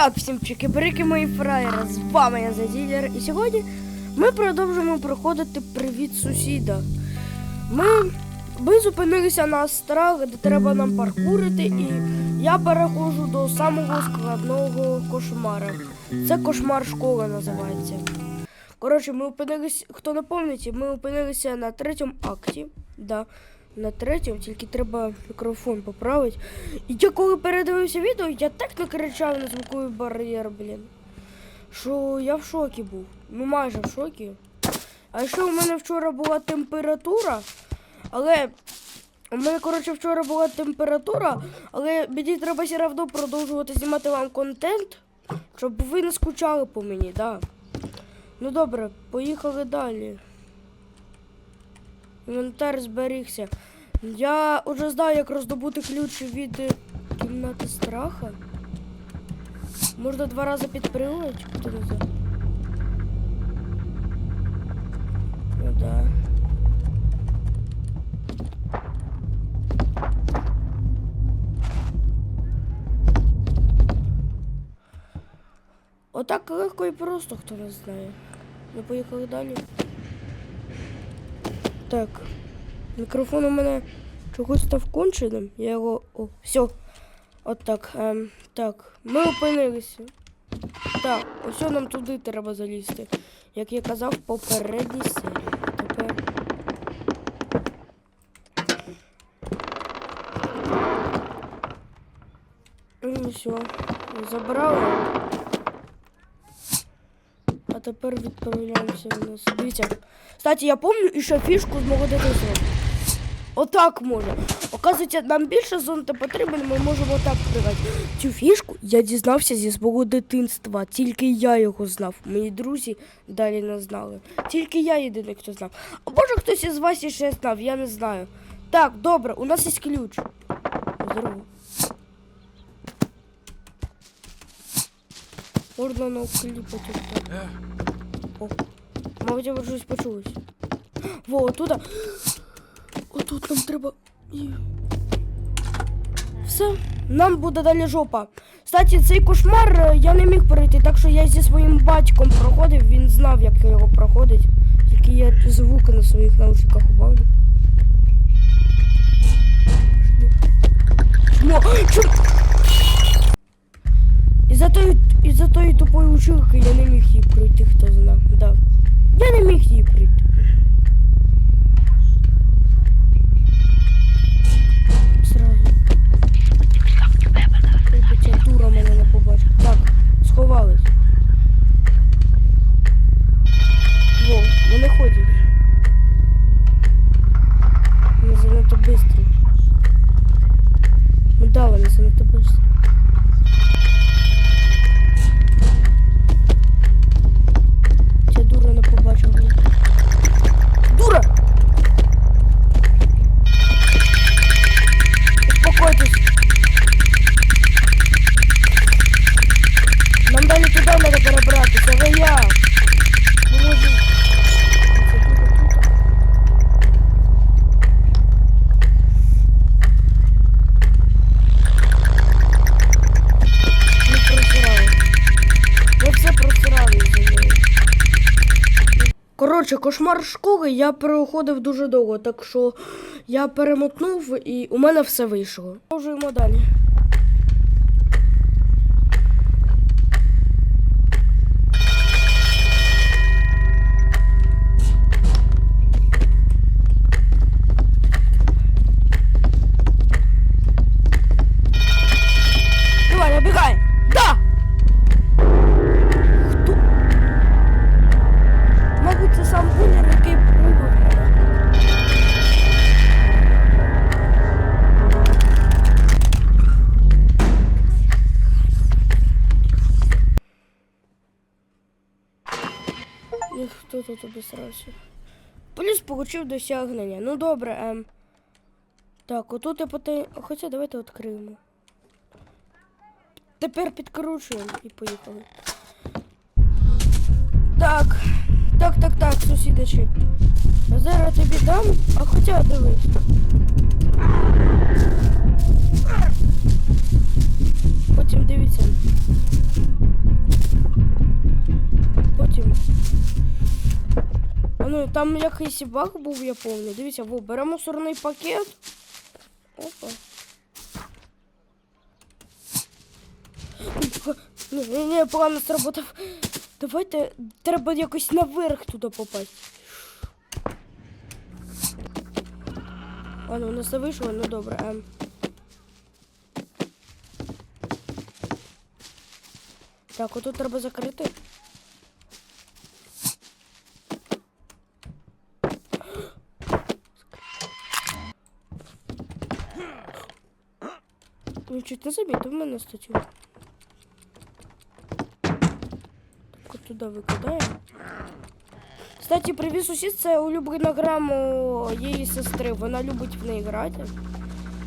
Так, всім чики-брики, мої фраєри, з вами я Заділер. І сьогодні ми продовжуємо проходити привіт сусіда. Ми, ми зупинилися на острах, де треба нам паркурити, і я переходжу до самого складного кошмара. Це кошмар школи називається. Коротше, ми опинилися, хто не пам'ятає, ми опинилися на третьому акті. Да, на третьому, тільки треба мікрофон поправити. І я коли передивився відео, я так накричав на звуковий бар'єр, блін. Що я в шокі був. Ну майже в шокі. А ще у мене вчора була температура, але. У мене, коротше, вчора була температура, але мені треба все одно продовжувати знімати вам контент, щоб ви не скучали по мені, да. Ну добре, поїхали далі. Інвентар зберігся. Я вже знаю, як роздобути ключ від е, кімнати страха. Можна два рази знає. Ну да. Отак легко і просто, хто не знає. Ми поїхали далі. Так. Мікрофон у мене чогось став конченим. Я його. О, все. От так. Ем, так. Ми опинилися. Так, ось нам туди треба залізти. Як я казав попередній серії. Тепер. Ну все. Забрали. Тепер відправляємося вниз. Дивіться. Кстати, я пам'ятаю ще фішку з мого дитинства. Отак можна. Оказується, нам більше зон не потрібен, ми можемо отак пригати. Цю фішку я дізнався зі свого дитинства. Тільки я його знав. Мої друзі далі не знали. Тільки я єдиний, хто знав. А може хтось із вас іще знав, я не знаю. Так, добре, у нас є ключ. Здорово. Можна накліпати. отак. О, мабуть, я щось почулось. Во, отуда. Отут нам треба. Все, нам буде далі жопа. Кстати, цей кошмар е, я не міг пройти, так що я зі своїм батьком проходив, він знав, як його проходить. Тільки я звуки на своїх наушниках убавлю. Чмо? Із-за тої, із-за тої тупої училки я не міг її пройти, хто знав. Да. Я не міг її пройти. Сразу. Ця дура мене не побачила. Так, сховались. Во, вони ходять. Вони занадто бистрі. Ну да, вони занадто бистрі. Коротше, кошмар школи я проходив дуже довго, так що я перемотнув і у мене все вийшло. Продовжуємо далі. Обісрався? Поліс получив досягнення. Ну добре, ем. Так, отут я поте... Хоча давайте відкриємо. Тепер підкручуємо і поїхали. Так, так, так, так, сусідачі. Зараз тобі дам, а хоча дивись. Там якийсь баг був, я пам'ятаю. Дивіться, во, беремо мусорний пакет. Опа. Ні, ні, ні, погано сработав. Давайте треба якось наверх туди попасти. Ладно, у нас не вийшло, ну добре. Ем. Так, отут треба закрити. Він чуть не замітив мене статтю. Так, от туди викидаємо. Кстати, привіт сусід, це улюблена гра моєї сестри. Вона любить в неї грати.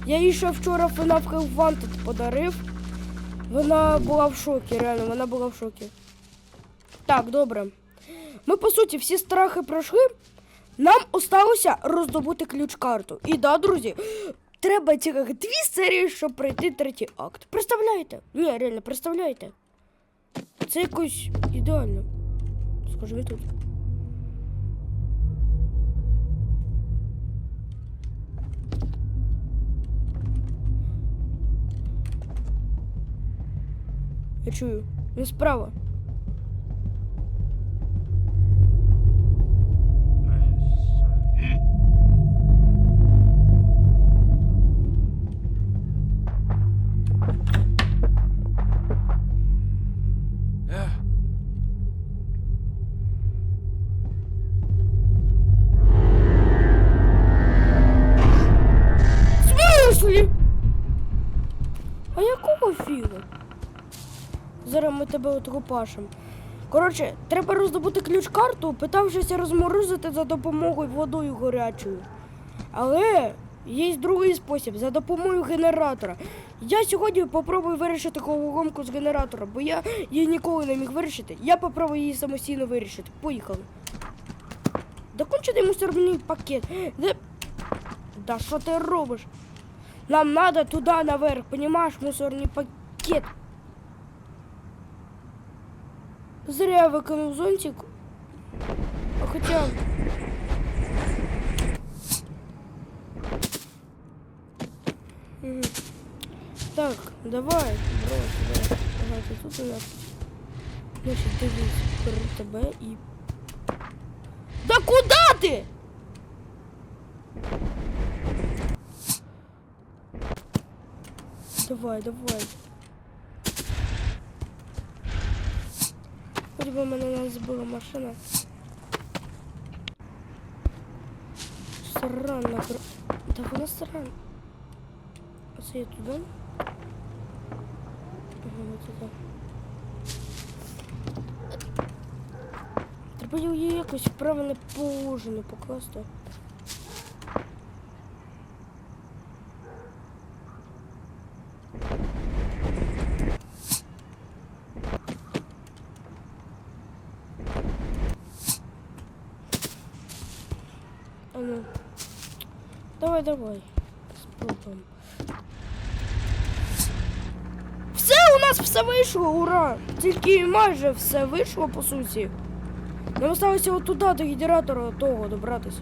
Я їй ще вчора FNAF Wanted подарив. Вона була в шокі, реально, вона була в шокі. Так, добре. Ми, по суті, всі страхи пройшли. Нам осталося роздобути ключ-карту. І да, друзі, треба цілих дві серії, щоб пройти третій акт. Представляєте? Ні, реально, представляєте? Це якось ідеально. Скажімо тут. Я чую. Він справа. Тебе отрупашимо. Коротше, треба роздобути ключ-карту, питавшися розморозити за допомогою водою гарячою. Але є другий спосіб за допомогою генератора. Я сьогодні попробую вирішити головоломку з генератора, бо я її ніколи не міг вирішити. Я попробую її самостійно вирішити. Поїхали. Докончений мусорний пакет. Де... Да що ти робиш? Нам надо туди наверх, понімаєш, мусорний пакет. Зря я виконав зонтик. А Хоча. Мгм. Так, давай, брось, давай. Ага, ти тут у нас. Значить, дивись перед тебе і. Да куда ти? Давай, давай. Хоч би мене не збила машина. Срана. гр- Та вона срана. Оце я туди? Ага, от туди. Треба її якось в положено покласти. А ну. Давай, давай. Спробуємо. Все, у нас все вийшло, ура! Тільки майже все вийшло, по суті. Нам осталося от туди до генератора того добратися.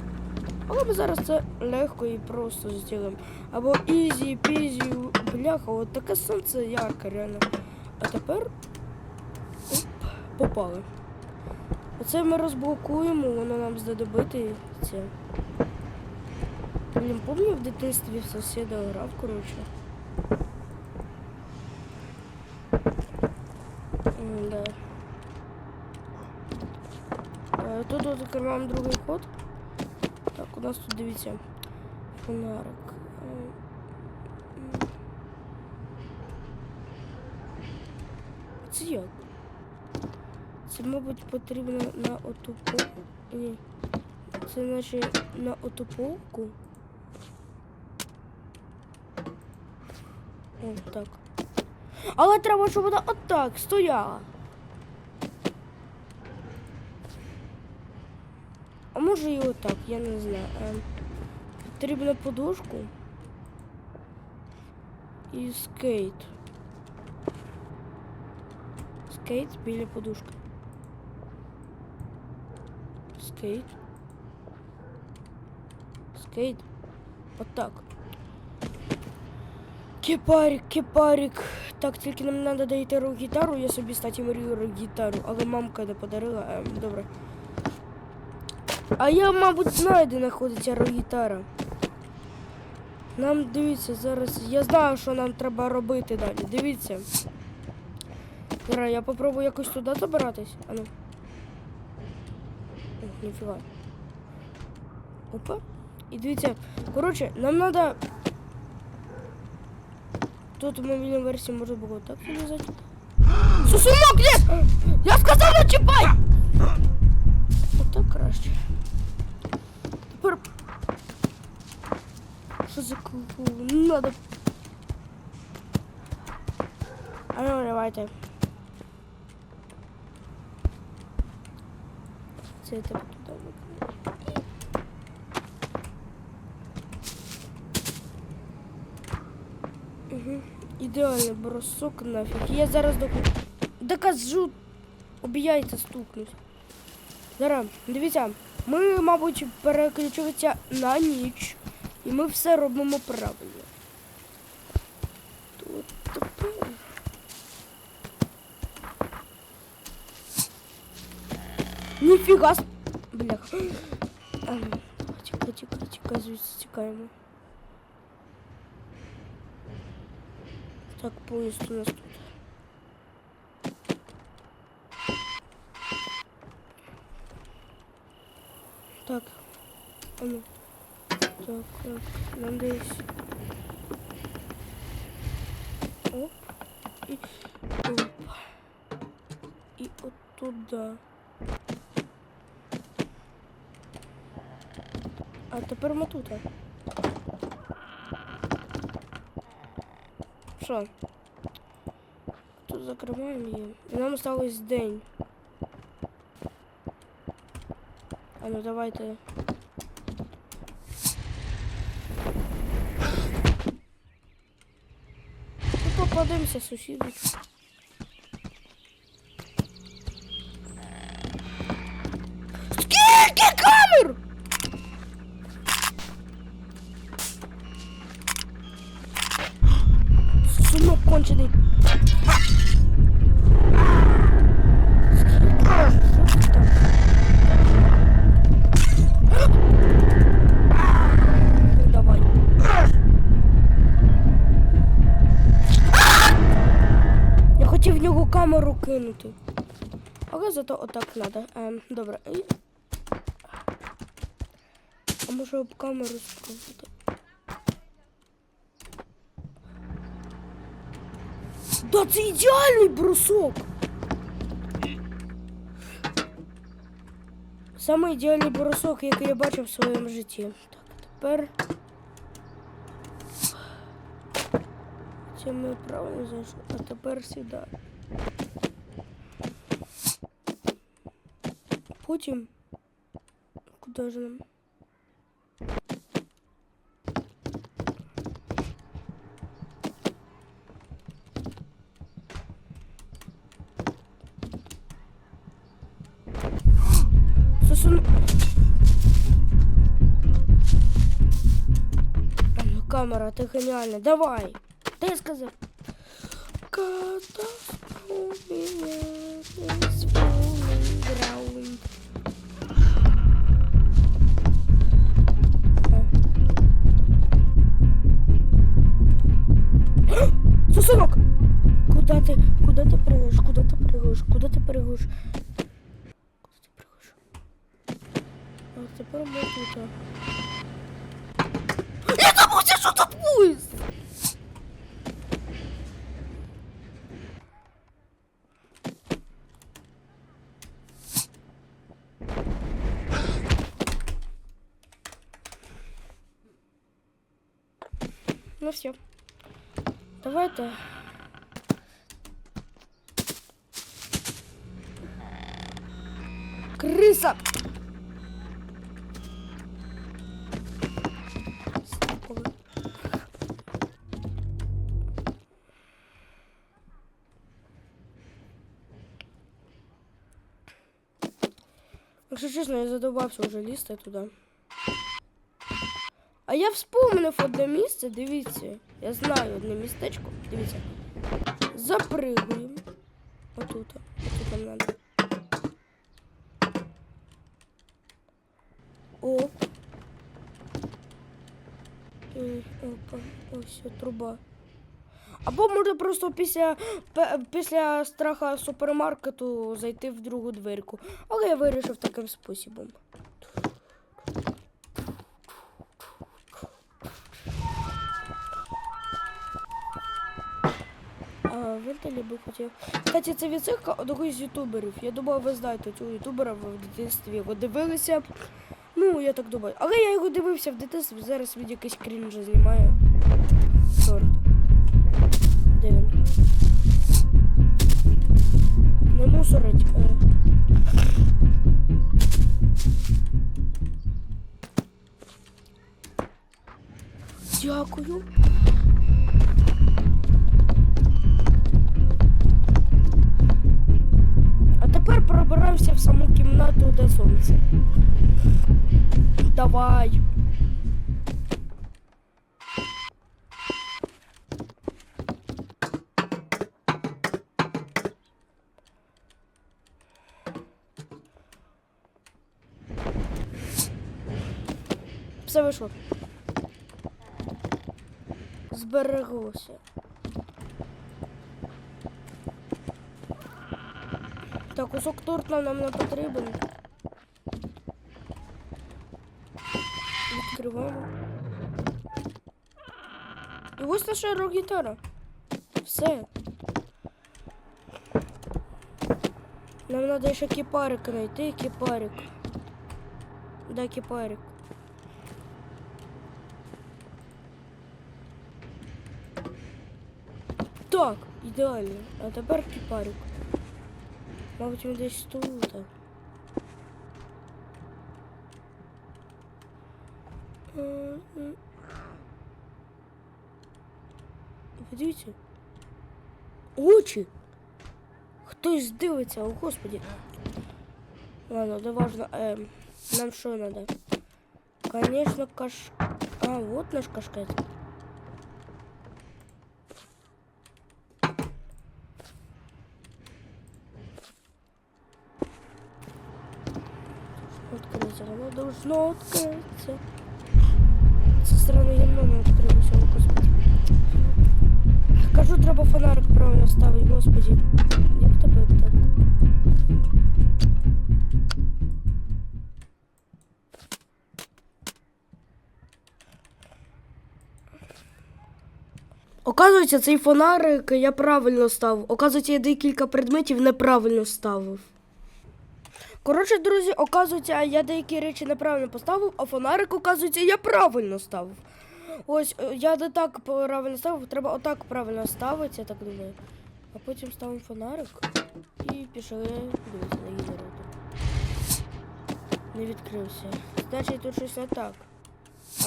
Але ми зараз це легко і просто зробимо. Або ізі, пізі, бляха, от таке сонце ярке, реально. А тепер оп, попали. Оце ми розблокуємо, воно нам знадобити це. Блін, помню в дитинстві в сусіда грав, коротше. М, Да. Тут от відкриваємо другий ход. Так, у нас тут дивіться. Фонарик. М. Це як? Це, мабуть, потрібно на оту. Ні. Це наче на оту полку. О, так. Але треба, щоб вона отак стояла. А може і отак, я не знаю. Ем, потрібно подушку і скейт. Скейт біля подушки. Скейт. скейт. Отак. Кипарик, кипарик. Так, тільки нам треба дойти рок-гітару. Я собі, статі мрію рок-гітару, але мамка не подарила. Ем, добре. А я, мабуть, знаю, де знаходиться рок-гітара. Нам дивіться, зараз. Я знаю, що нам треба робити далі. Дивіться. Зараз я попробую якось туди забиратись. А ну. Ніфіга. Опа. І дивіться. Коротше, нам треба. Тут в мобільній версії може було так вилізати. Сусунок, ні! Я сказав, не чіпай! Отак краще. Тепер. Що за куку? Не надо. А ну, давайте. Це я тебе туди Ідеальний бросок нафіг. Я зараз доку... докажу. Обіяйте стукнуть. Зараз, дивіться, ми, мабуть, переключилися на ніч. І ми все робимо правильно. Тут тепер. Ніфіга. с- Блях. Ем, Тікай, тікай, тікай, звідси тікаємо. Так, поїзд у нас тут. Так. А ну. Так, так. Нам десь. Оп. І. Оп. І от туди. А тепер ми тут. Що? Тут закрываем ее. И нам осталось день. А ну давайте. Ну, попадемося сусіду. Отак треба. Ем, добре. А може об камеру спробувати? Да це ідеальний брусок! Саме ідеальний брусок, який я бачив в своєму житті. Так, тепер. Це ми правильно зайшли, а тепер сюди. Потім. Куди ж нам? Сосун... Камера, ти геніальна. Давай. Та я сказав. Сосунок! Куда ти, куда ти пригаєш, куда ти пригаєш, куда ти пригаєш? Куда ти пригаєш? А тепер ми тут. Я забувся, що тут поїзд! Ну все. Давайте. Крыса! Стопова. Якщо чесно, я задовбався вже лізти туди. А я вспомнив одне місце, дивіться. Я знаю одне містечко. Дивіться. Запригуємо. Отут. Отут нам надо. Оп. М, Опа, ось труба. Або можна просто після, після страха супермаркету зайти в другу дверку. Але я вирішив таким способом. А, Вентилі би хотів. Кстати, це від цих одного з ютуберів. Я думаю, ви знаєте цього ютубера ви в дитинстві його дивилися. Ну, я так думаю. Але я його дивився в дитинстві, зараз він якийсь крінж знімає. Чорт. Де він? Не мусорить. Е. Дякую. Кімнату, де сонце. Давай. Все вийшло. Збереглося. кусок торта нам не потрібен. Відкриваємо. І ось наша рок-гітара. Все. Нам треба ще кіпарик знайти, кіпарик. Да, кіпарик. Так, ідеально. А тепер кіпарик. Мабуть, він десь тут. М-м. Ви Дивіться. Очі. Хтось дивиться, о господі. Ладно, да важно. Эм, нам что надо? Конечно, каш... А, вот наш кашкет. Должно открыться. Со стороны гімно не відкрилося, господи. Кажу, треба фонарик правильно ставити, господи. Як тебе так? Оказується, цей фонарик я правильно ставив. Оказується, я декілька предметів неправильно ставив. Коротше, друзі, оказується, я деякі речі неправильно поставив, а фонарик, оказується, я правильно ставив. Ось, е, я не так правильно ставив, треба отак правильно ставити, я так думаю. А потім ставимо фонарик і пішли дивитися на генератор. Не відкрився. Значить, тут щось не так.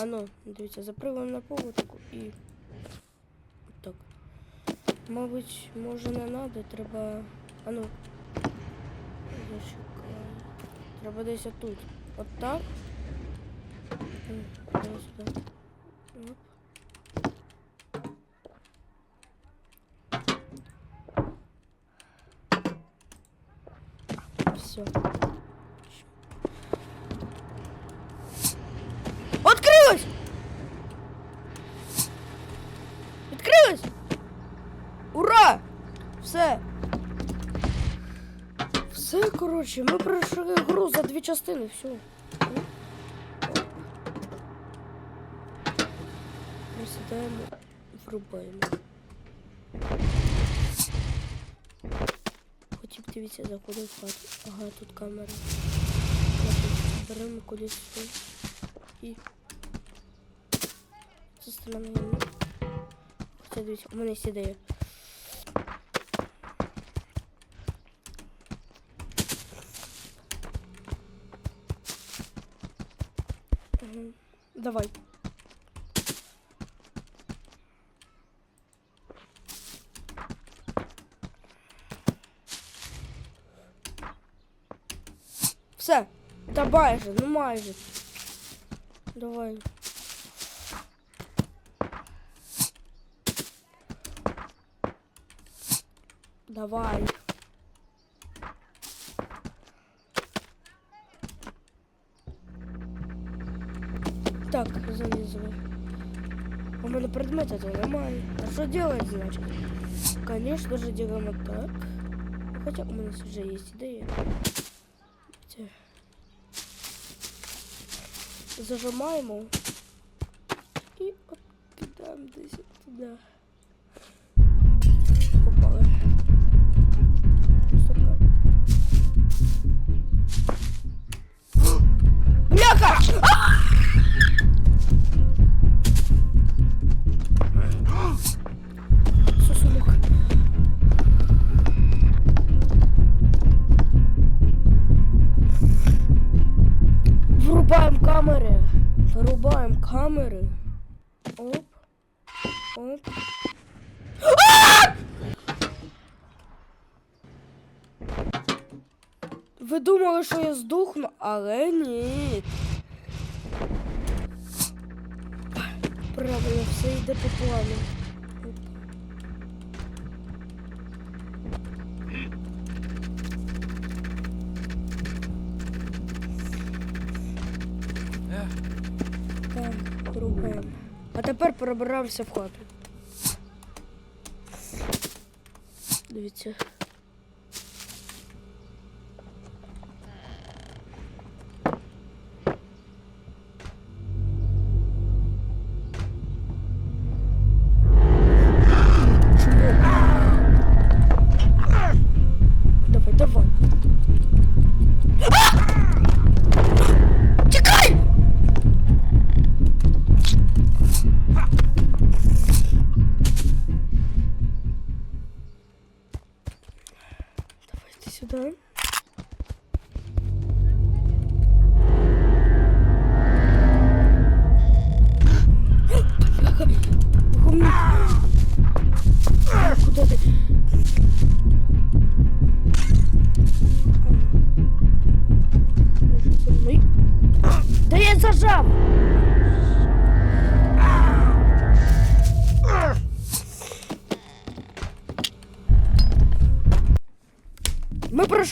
А ну, дивіться, запрыгуємо на поводку і. Так. Мабуть, може не треба. А ну. Треба десь отут. От так. Сюди. Оп. Все. Коротше, ми пройшли гру за дві частини, все. Присідаємо, врубаємо. Хотів дивіться, заходимо в хату. Ага, тут камера. Беремо колесо і це встановлюємо. Хоча дивіться, у мене є давай. Все, та майже, ну майже. Давай. Давай. Мене предмета то немає. А що делать, значить? Конечно же, делаем так. Хотя у мене вже є ідея. Це. Зажимаємо. І от кидаємо десь Так, рухаємо. А тепер перебираємося в хату. Дивіться.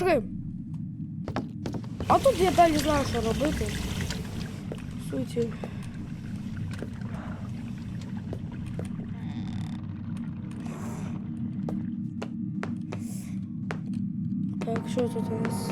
Пройшли. А тут я далі знаю, що робити. В суті. Так, що тут у нас?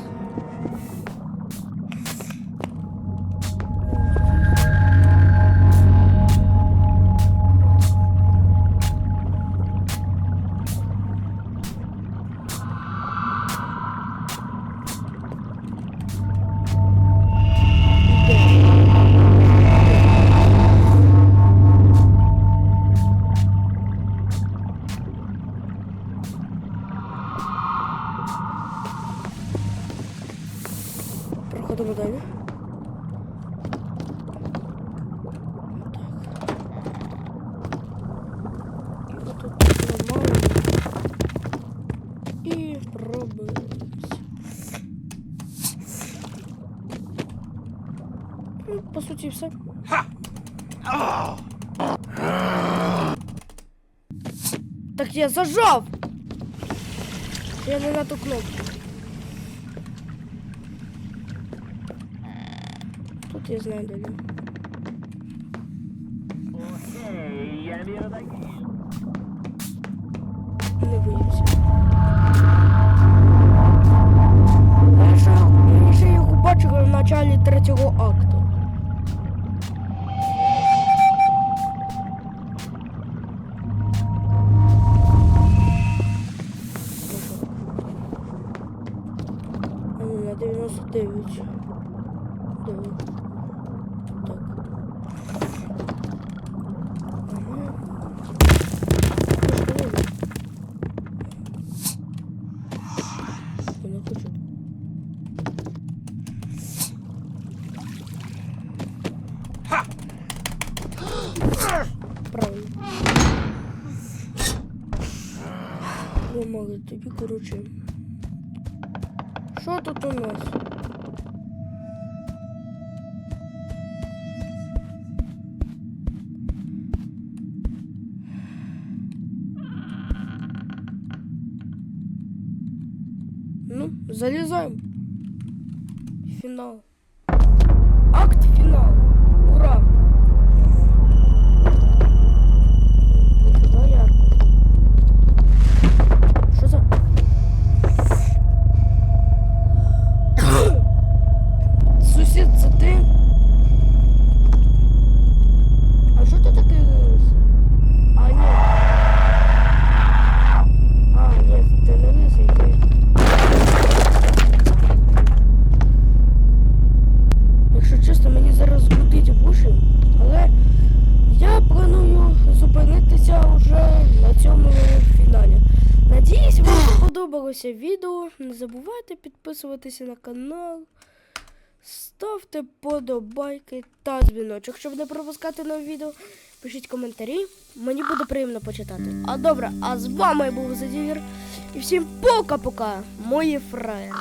Зажав! Я не на ту кнопку. Тут я знаю далі. Не боюся. Я ще, його бачила в началі третього акту. На 99. Диви. Так. Ага. Ну, що ви? Я не хочу. Правильно. Помогли тобі, коротше. Що тут у нас? Залізаємо. Сподобалося відео. Не забувайте підписуватися на канал. Ставте подобайки та дзвіночок, щоб не пропускати нові відео. Пишіть коментарі, мені буде приємно почитати. А добре, а з вами був Задігір. І всім пока-пока, мої фраєри.